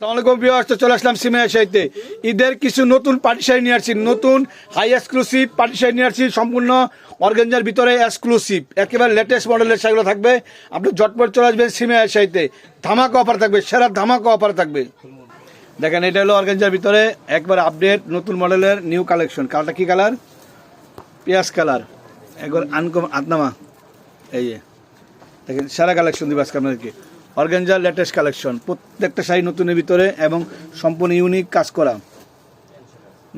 আসসালামাইকুম ভিউয়ার্স, তো চলে আসলাম সিমেয়া ঈদের কিছু নতুন পার্টি শাড়ি নিয়ে আসছি, নতুন হাই এক্সক্লুসিভ পার্টি শাড়ি নিয়ে আসছি, সম্পূর্ণ অর্গেঞ্জার ভিতরে এক্সক্লুসিভ একেবারে লেটেস্ট মডেলের শাড়িগুলো থাকবে। আপনি ঝটপট চলে আসবেন সিমেয়া সাহিত্যে ধামাকা অফার থাকবে, সেরা ধামাকা অফার থাকবে। দেখেন, এটা হলো অর্গেঞ্জার ভিতরে একবার আপডেট নতুন মডেলের নিউ কালেকশন কালারটা কি কালার? পেঁয়াজ কালার। একবার আনকম আতনামা এই দেখেন, সেরা কালেকশন দিবে আজকে আপনাদেরকে। Organza latest collection. প্রত্যেকটা শাড়ি নতুনের ভিতরে এবং সম্পূর্ণ ইউনিক কাজ করা।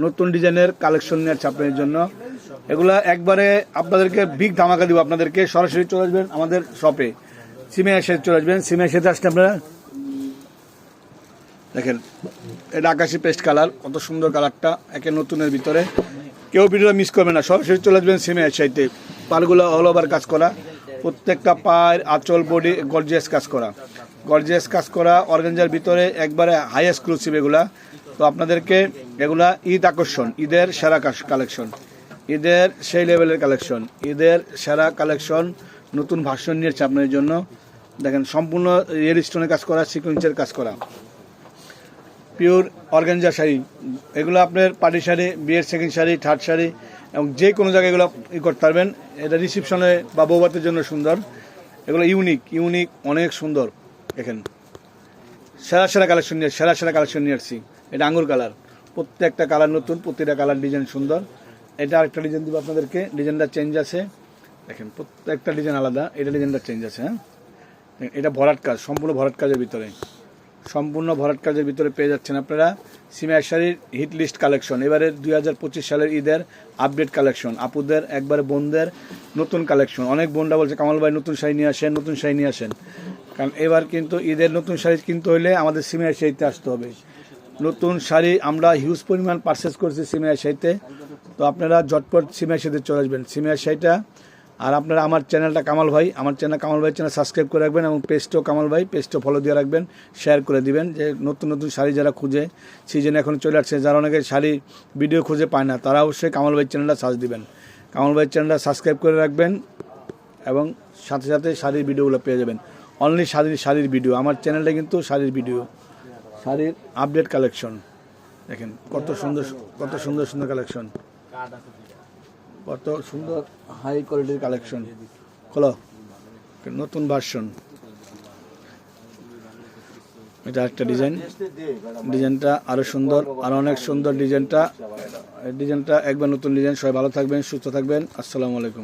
নতুন ডিজাইনের কালেকশন নিয়ে আসছে আপনাদের জন্য। এগুলা একবারে আপনাদেরকে বিগ ধামাকা দিব আপনাদেরকে। সরাসরি চলে আসবেন আমাদের শপে সিমে এসে চলে আসবেন। সিমে এসে আসতে আপনারা দেখেন, এটা আকাশি পেস্ট কালার কত সুন্দর কালারটা একে নতুনের ভিতরে। কেউ ভিডিওটা মিস করবে না। সরাসরি চলে আসবেন সিমে সাইতে পালগুলো অল ওভার কাজ করা। প্রত্যেকটা পায়ের আঁচল বডি গর্জিয়াস কাজ করা। গর্জিয়াস কাজ করা অর্গানজার ভিতরে একবারে হাই এক্সক্লুসিভ এগুলা। তো আপনাদেরকে এগুলা ঈদ আকর্ষণ, ঈদের সেরা কালেকশন ঈদের সেই লেভেলের কালেকশন ঈদের সেরা কালেকশন নতুন ভাষণ নিয়েছে আপনাদের জন্য। দেখেন, সম্পূর্ণ রিয়েল স্টোনের কাজ করা সিকুয়েন্সের কাজ করা। পিওর অর্গানজা শাড়ি, এগুলো আপনার পার্টি শাড়ি বিয়ের সেকেন্ড শাড়ি থার্ড শাড়ি এবং যে কোনো জায়গায় এগুলো ই করতে পারবেন। এটা রিসিপশনে বা বৌভাতের জন্য সুন্দর। এগুলো ইউনিক ইউনিক অনেক সুন্দর দেখেন। সেরা সেরা কালেকশন নিয়ে, সেরা সেরা কালেকশন নিয়ে আসছি। এটা আঙুর কালার প্রত্যেকটা কালার নতুন, প্রতিটা কালার ডিজাইন সুন্দর। এটা আরেকটা ডিজাইন দিব আপনাদেরকে। ডিজাইনটা চেঞ্জ আছে। দেখেন, প্রত্যেকটা ডিজাইন আলাদা। এটা ডিজাইনটা চেঞ্জ আছে হ্যাঁ? এটা ভরাট কাজ, সম্পূর্ণ ভরাট কাজের ভিতরে। সম্পূর্ণ ভরাট কাজের ভিতরে পেয়ে যাচ্ছেন আপনারা সিমিয়া শাড়ির হিট লিস্ট কালেকশন এবারে দুই হাজার পঁচিশ সালের ঈদের আপডেট কালেকশন আপুদের, একবারে বোনদের নতুন কালেকশন অনেক বোনরা বলছে, কামাল ভাই, নতুন শাড়ি নিয়ে আসেন, নতুন শাড়ি নিয়ে আসেন। কারণ এবার কিন্তু ঈদের নতুন শাড়ি কিনতে হলে আমাদের সিমিয়া শাড়িতে আসতে হবে। নতুন শাড়ি আমরা হিউজ পরিমাণ পারচেস করছি সিমিয়া শাড়িতে তো আপনারা ঝটপট সিমিয়া শাড়িতে চলে আসবেন। সিমিয়া শাড়িটা আর আপনারা আমার চ্যানেলটা কামাল ভাই, আমার চ্যানেল কামাল ভাই চ্যানেল সাবস্ক্রাইব করে রাখবেন এবং পেজটাও কামাল ভাই, পেজটাও ফলো দিয়ে রাখবেন শেয়ার করে দিবেন যে নতুন নতুন শাড়ি যারা খুঁজে সিজন এখন চলে আসছে। যারা অনেকে শাড়ি ভিডিও খুঁজে পায় না, তারা অবশ্যই কামাল ভাই চ্যানেলটা সার্চ দিবেন। কামাল ভাই চ্যানেলটা সাবস্ক্রাইব করে রাখবেন এবং সাথে সাথে শাড়ির ভিডিওগুলো পেয়ে যাবেন। অনলি শাড়ির শাড়ির ভিডিও আমার চ্যানেলটা কিন্তু শাড়ির ভিডিও শাড়ির আপডেট কালেকশন দেখেন কত সুন্দর কত সুন্দর সুন্দর কালেকশন কত সুন্দর হাই কোয়ালিটির কালেকশন খোলো। নতুন ভার্সন এটা একটা ডিজাইন ডিজাইনটা আরও সুন্দর, আরও অনেক সুন্দর ডিজাইনটা ডিজাইনটা একবার নতুন ডিজাইন সবাই ভালো থাকবেন, সুস্থ থাকবেন। আসসালামু আলাইকুম।